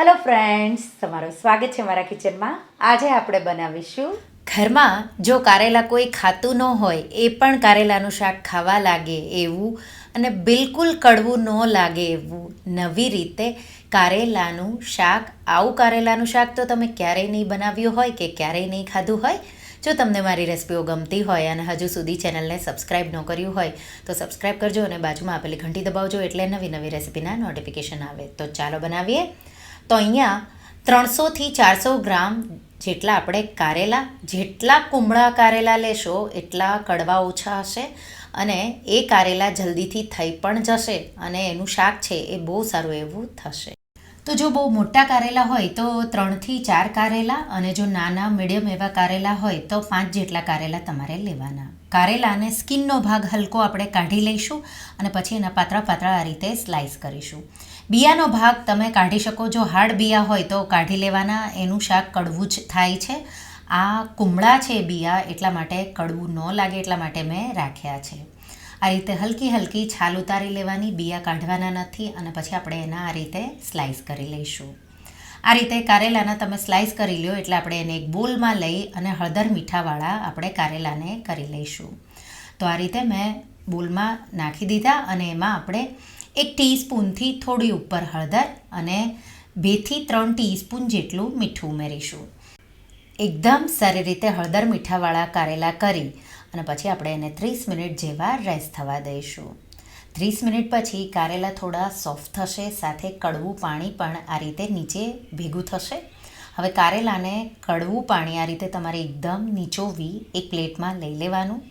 Hello friends તમારું સ્વાગત છે મારા કિચનમાં. આજે આપણે બનાવીશું ઘરમાં જો કારેલા કોઈ ખાતું ન હોય, એ પણ કારેલાનું શાક ખાવા લાગે એવું અને બિલકુલ કડવું ન લાગે એવું. નવી રીતે કારેલાનું શાક, આવું કારેલાનું શાક તો તમે ક્યારેય નહીં બનાવ્યું હોય કે ક્યારેય નહીં ખાધું હોય, જો તમને મારી રેસિપીઓ ગમતી હોય અને હજુ સુધી ચેનલને સબસ્ક્રાઇબ ન કર્યું હોય, તો સબસ્ક્રાઇબ કરજો અને બાજુમાં આપેલી ઘંટી દબાવજો એટલે નવી નવી રેસિપીના નોટિફિકેશન આવે. તો ચાલો બનાવીએ. તો અહીંયા ત્રણસોથી ચારસો ગ્રામ જેટલા આપણે કારેલા, જેટલા કુમળા કારેલા લેશો એટલા કડવા ઓછા હશે અને એ કારેલા જલ્દીથી થઈ પણ જશે અને એનું શાક છે એ બહુ સારું એવું થશે. તો જો બહુ મોટા કારેલા હોય તો ત્રણથી ચાર કારેલા અને જો નાના, મીડિયમ એવા કારેલા હોય તો પાંચ જેટલા કારેલા તમારે લેવાના. કારેલાને સ્કિનનો ભાગ હલકો આપણે કાઢી લઈશું અને પછી એના પાતળા પાતળા આ રીતે સ્લાઇસ કરીશું. બિયાનો ભાગ તમે કાઢી શકો. જો હાર્ડ બિયા હોય તો કાઢી લેવાના. એનું શાક કડવું જ થાય છે. આ કુમળા છે બિયા, એટલા માટે કડવું ન લાગે, એટલા માટે મેં રાખ્યા છે. આ રીતે હલકી હલકી છાલ ઉતારી લેવાની, બિયા કાઢવાના નથી અને પછી આપણે એના આ રીતે સ્લાઇસ કરી લઈશું. આ રીતે કારેલાના તમે સ્લાઇસ કરી લ્યો, એટલે આપણે એને એક બોલમાં લઈ અને હળદર મીઠાવાળા આપણે કારેલાને કરી લઈશું. તો આ રીતે મેં બોલમાં નાખી દીધા અને એમાં આપણે એક ટીસ્પૂનથી થોડી ઉપર હળદર અને બેથી ત્રણ ટીસ્પૂન જેટલું મીઠું ઉમેરીશું. એકદમ સારી રીતે હળદર મીઠાવાળા કારેલા કરી અને પછી આપણે એને ત્રીસ મિનિટ જેવા રેસ્ટ થવા દઈશું. ત્રીસ મિનિટ પછી કારેલા થોડા સોફ્ટ થશે, સાથે કડવું પાણી પણ આ રીતે નીચે ભેગું થશે. હવે કારેલાને કડવું પાણી આ રીતે તમારે એકદમ નીચોવી એક પ્લેટમાં લઈ લેવાનું.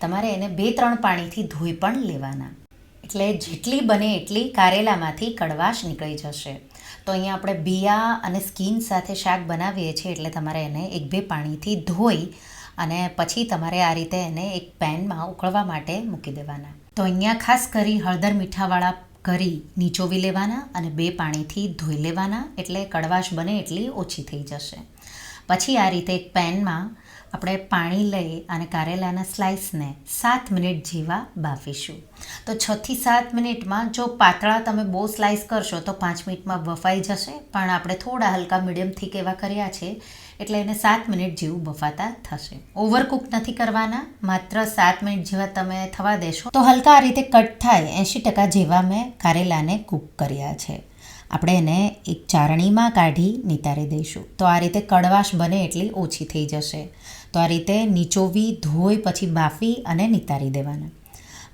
તમારે એને બે ત્રણ પાણીથી ધોઈ પણ લેવાના. એટલે જેટલી બને એટલી કારેલામાંથી કડવાશ નીકળી જશે. તો અહીંયા આપણે બિયા અને સ્કીન સાથે શાક બનાવીએ છીએ એટલે તમારે એને એક બે પાણીથી ધોઈ અને પછી તમારે આ રીતે એને એક પેનમાં ઉકળવા માટે મૂકી દેવાના. તો અહીંયા ખાસ કરી હળદર મીઠાવાળા કરી નીચોવી લેવાના અને બે પાણીથી ધોઈ લેવાના એટલે કડવાશ બને એટલી ઓછી થઈ જશે. પછી આ રીતે એક પેનમાં આપણે પાણી લઈ અને કારેલાના સ્લાઇસને સાત મિનિટ જેવા બાફીશું. તો છથી સાત મિનિટમાં જો પાતળા તમે બહુ સ્લાઇસ કરશો તો પાંચ મિનિટમાં બફાઈ જશે, પણ આપણે થોડા હલકા મીડિયમ થીક એવા કર્યા છે, એટલે એને સાત મિનિટ જેવું બફાતા થશે. ઓવરકુક નથી કરવાના, માત્ર સાત મિનિટ જેવા તમે થવા દેશો. તો હલકા આ રીતે કટ થાય, એંશી ટકા જેવા મેં કારેલાને કૂક કર્યા છે. આપણે એને એક ચારણીમાં કાઢી નિતારી દઈશું. તો આ રીતે કડવાશ બને એટલી ઓછી થઈ જશે. તો આ રીતે નીચોવી, ધોઈ, પછી બાફી અને નિતારી દેવાના.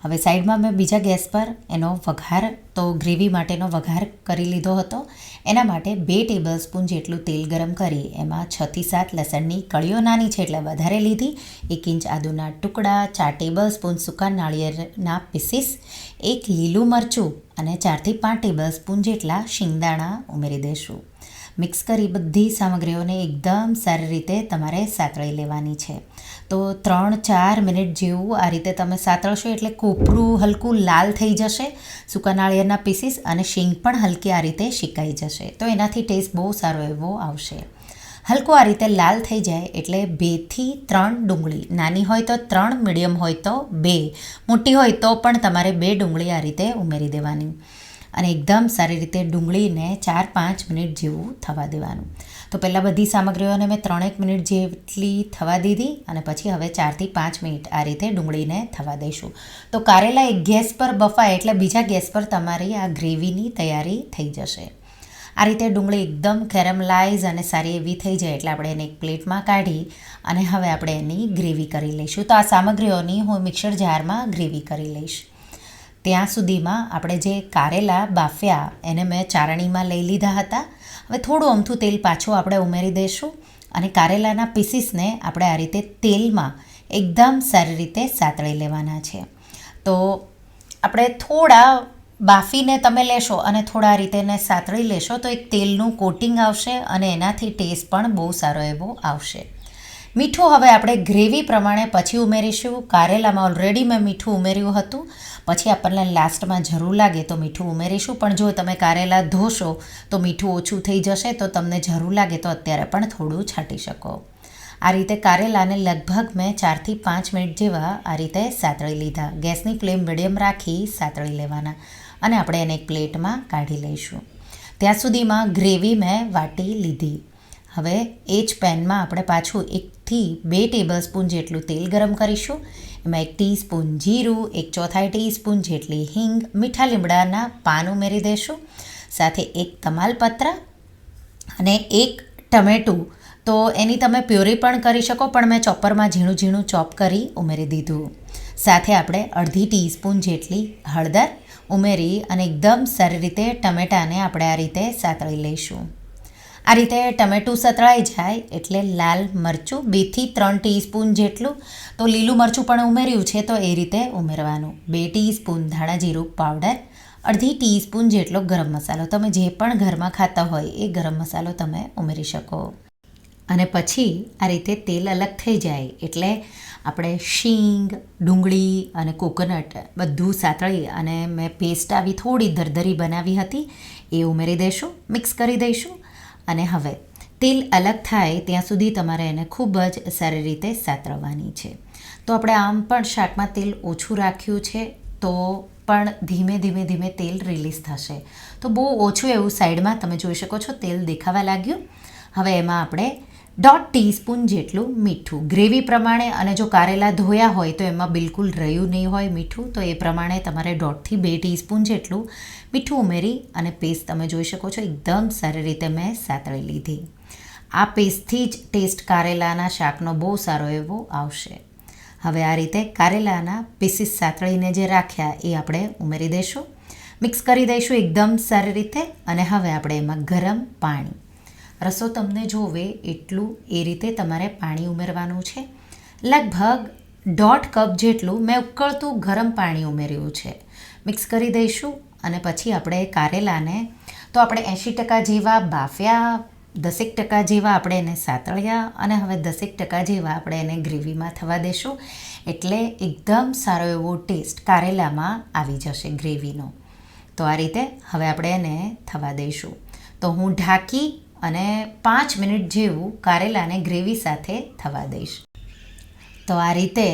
હવે સાઈડમાં મેં બીજા ગેસ પર એનો વઘાર, તો ગ્રેવી માટેનો વઘાર કરી લીધો હતો. એના માટે બે ટેબલ સ્પૂન જેટલું તેલ ગરમ કરી, એમાં છથી સાત લસણની કળીઓ નાની છે એટલે વધારે લીધી. એક ઇંચ આદુના ટુકડા, ચાર ટેબલ સ્પૂન સૂકા નાળિયેરના પીસીસ એક લીલું મરચું અને ચારથી પાંચ ટેબલ સ્પૂન જેટલા શિંગદાણા ઉમેરી દઈશું મિક્સ કરી બધી સામગ્રીઓને એકદમ સારી રીતે તમારે સાતળી લેવાની છે. તો ત્રણ ચાર મિનિટ જેવું આ રીતે તમે સાતળશો એટલે કોપરું હલકું લાલ થઈ જશે, સૂકા નાળિયેરના પીસીસ અને શીંગ પણ હલકી આ રીતે શીકાઈ જશે. તો એનાથી ટેસ્ટ બહુ સારો એવો આવશે. હલકું આ રીતે લાલ થઈ જાય એટલે બેથી ત્રણ ડુંગળી, નાની હોય તો ત્રણ, મીડિયમ હોય તો બે, મોટી હોય તો પણ તમારે બે ડુંગળી આ રીતે ઉમેરી દેવાની. અને એકદમ સારી રીતે ડુંગળીને ચાર પાંચ મિનિટ જેવું થવા દેવાનું. તો પહેલાં બધી સામગ્રીઓને મેં ત્રણેક મિનિટ જેટલી થવા દીધી અને પછી હવે ચારથી પાંચ મિનિટ આ રીતે ડુંગળીને થવા દઈશું. તો કારેલા એક ગેસ પર બફાય એટલે બીજા ગેસ પર તમારી આ ગ્રેવીની તૈયારી થઈ જશે. આ રીતે ડુંગળી એકદમ કેરમલાઇઝ અને સારી એવી થઈ જાય એટલે આપણે એને એક પ્લેટમાં કાઢી અને હવે આપણે એની ગ્રેવી કરી લઈશું. તો આ સામગ્રીઓની હું મિક્સર જારમાં ગ્રેવી કરી લઈશ. ત્યાં સુધીમાં આપણે જે કારેલા, બાફ્યા એને મેં ચારણીમાં લઈ લીધા હતા. હવે થોડું અમથું તેલ પાછું આપણે ઉમેરી દઈશું અને કારેલાના પીસીસને આપણે આ રીતે તેલમાં એકદમ સારી રીતે સાતળી લેવાના છે. તો આપણે થોડા બાફીને તમે લેશો અને થોડા રીતે એને સાતળી લેશો તો એક તેલનું કોટિંગ આવશે અને એનાથી ટેસ્ટ પણ બહુ સારો એવો આવશે. મીઠું હવે આપણે ગ્રેવી પ્રમાણે પછી ઉમેરીશું. કારેલામાં ઓલરેડી મેં મીઠું ઉમેર્યું હતું. પછી આપણને લાસ્ટમાં જરૂર લાગે તો મીઠું ઉમેરીશું. પણ જો તમે કારેલા ધોશો તો મીઠું ઓછું થઈ જશે તો તમને જરૂર લાગે તો અત્યારે પણ થોડું છાંટી શકો. આ રીતે કારેલાને લગભગ મેં ચારથી પાંચ મિનિટ જેવા આ રીતે સાતળી લીધા. ગેસની ફ્લેમ મીડિયમ રાખી સાતળી લેવાના. અને આપણે એને એક પ્લેટમાં કાઢી લઈશું. ત્યાં સુધીમાં ગ્રેવી મેં વાટી લીધી. હવે એ જ પેનમાં આપણે પાછું એકથી બે ટેબલ સ્પૂન જેટલું તેલ ગરમ કરીશું. એમાં એક ટીસ્પૂન જીરું, એક ચોથાઈ ટીસ્પૂન જેટલી હિંગ, મીઠા લીમડાના પાન ઉમેરી દઈશું સાથે એક તમાલપત્ર અને એક ટમેટું. તો એની તમે પ્યોરી પણ કરી શકો, પણ મેં ચોપરમાં ઝીણું ઝીણું ચોપ કરી ઉમેરી દીધું. સાથે આપણે અડધી ટીસ્પૂન જેટલી હળદર ઉમેરી અને એકદમ સારી રીતે ટમેટાને આપણે આ રીતે સાતળી લઈશું. આ રીતે ટમેટું સતળાઈ જાય એટલે લાલ મરચું, બેથી ત્રણ ટીસ્પૂન જેટલું. તો લીલું મરચું પણ ઉમેર્યું છે, તો એ રીતે ઉમેરવાનું. બે ટીસ્પૂન ધાણા જીરું પાવડર, અડધી ટીસ્પૂન જેટલો ગરમ મસાલો. તમે જે પણ ઘરમાં ખાતા હોય, એ ગરમ મસાલો તમે ઉમેરી શકો. અને પછી આ રીતે તેલ અલગ થઈ જાય એટલે આપણે શીંગ, ડુંગળી અને કોકોનટ બધું સાતળી અને મેં પેસ્ટ આવી થોડી દરદરી બનાવી હતી, એ ઉમેરી દઈશું મિક્સ કરી દઈશું. અને હવે, તેલ અલગ થાય ત્યાં સુધી તમારે એને ખૂબ જ સારી રીતે સાતરવાની છે. તો આપણે આમ પણ શાકમાં તેલ ઓછું રાખ્યું છે, તો પણ ધીમે ધીમે ધીમે તેલ રિલીઝ થશે. તો બહુ ઓછું એવું સાઈડમાં તમે જોઈ શકો છો, તેલ દેખાવા લાગ્યું. હવે એમાં આપણે દોઢ ટીસ્પૂન જેટલું મીઠું. ગ્રેવી પ્રમાણે અને જો કારેલા ધોયા હોય તો એમાં બિલકુલ રહ્યું નહીં હોય મીઠું, તો એ પ્રમાણે તમારે દોઢથી બે ટીસ્પૂન જેટલું મીઠું ઉમેરી અને પેસ્ટ તમે જોઈ શકો છો, એકદમ સારી રીતે મેં સાતળી લીધી. આ પેસ્ટથી જ ટેસ્ટ કારેલાના શાકનો બહુ સારો એવો આવશે. હવે આ રીતે કારેલાના પીસીસ સાતળીને જે રાખ્યા એ આપણે ઉમેરી દઈશું મિક્સ કરી દઈશું એકદમ સારી રીતે અને હવે આપણે એમાં ગરમ પાણી. રસો તમને જોવે એટલું એ રીતે તમારે પાણી ઉમેરવાનું છે. લગભગ દોઢ કપ જેટલું મેં ઉકળતું ગરમ પાણી ઉમેર્યું છે. મિક્સ કરી દઈશું અને પછી આપણે કારેલાને, તો આપણે એંશી ટકા જેવા બાફ્યા, દસેક ટકા જેવા આપણે એને સાતળ્યા અને હવે દસેક ટકા જેવા આપણે એને ગ્રેવીમાં થવા દેશું. એટલે એકદમ સારો એવો ટેસ્ટ કારેલામાં આવી જશે ગ્રેવીનો. તો આ રીતે હવે આપણે એને થવા દઈશું તો હું ઢાંકી અને પાંચ મિનિટ જેવું કારેલાને ગ્રેવી સાથે થવા દઈશ. તો આ રીતે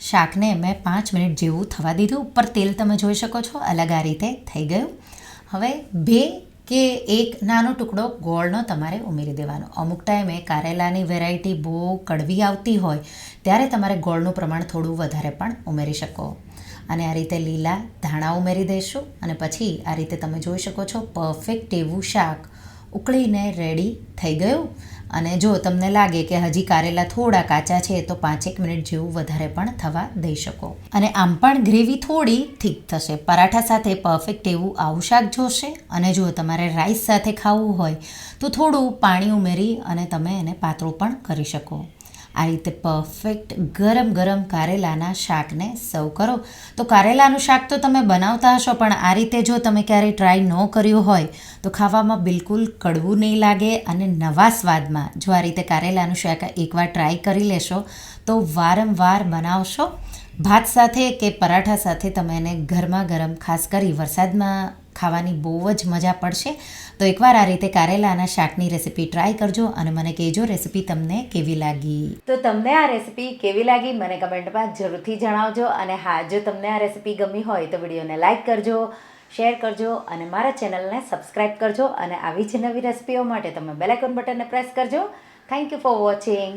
શાકને મેં પાંચ મિનિટ જેવું થવા દીધું. ઉપર તેલ તમે જોઈ શકો છો, અલગ આ રીતે થઈ ગયું. હવે બે કે એક નાનો ટુકડો ગોળનો તમારે ઉમેરી દેવાનો. અમુક ટાઈમે કારેલાની વેરાયટી બહુ કડવી આવતી હોય, ત્યારે તમારે ગોળનું પ્રમાણ થોડું વધારે પણ ઉમેરી શકો. અને આ રીતે લીલા ધાણા ઉમેરી દઈશું અને પછી આ રીતે તમે જોઈ શકો છો પરફેક્ટ એવું શાક ઉકળીને રેડી થઈ ગયું. અને જો તમને લાગે કે હજી કારેલા થોડા કાચા છે, તો પાંચેક મિનિટ જેવું વધારે પણ થવા દઈ શકો. અને આમ પણ ગ્રેવી થોડી થીક થશે. પરાઠા સાથે પરફેક્ટ એવું આવું શાક જોશે. અને જો તમારે રાઈસ સાથે ખાવું હોય, તો થોડું પાણી ઉમેરી અને તમે એને પાતળું પણ કરી શકો. આ રીતે પરફેક્ટ ગરમ ગરમ કારેલાના શાકને સર્વ કરો. તો કારેલાનું શાક તો તમે બનાવતા હશો, પણ આ રીતે જો તમે ક્યારેય ટ્રાય ન કર્યું હોય, તો ખાવામાં બિલકુલ કડવું નહીં લાગે અને નવા સ્વાદમાં જો આ રીતે કારેલાનું શાક એકવાર ટ્રાય કરી લેશો, તો વારંવાર બનાવશો. ભાત સાથે કે પરાઠા સાથે તમે એને ગરમા ગરમ, ખાસ કરી વરસાદમાં ખાવાની બહુ જ મજા પડશે. તો એકવાર આ રીતે કારેલાના શાકની રેસીપી ટ્રાય કરજો અને મને કહેજો રેસીપી તમને કેવી લાગી. તો તમને આ રેસીપી કેવી લાગી મને કમેન્ટમાં જરૂરથી જણાવજો અને હા, જો તમને આ રેસીપી ગમી હોય તો વિડીયોને લાઇક કરજો શેર કરજો અને મારા ચેનલને સબસ્ક્રાઈબ કરજો અને આવી જ નવી રેસીપીઓ માટે તમે બેલાઇકોન બટનને પ્રેસ કરજો. Thank you for watching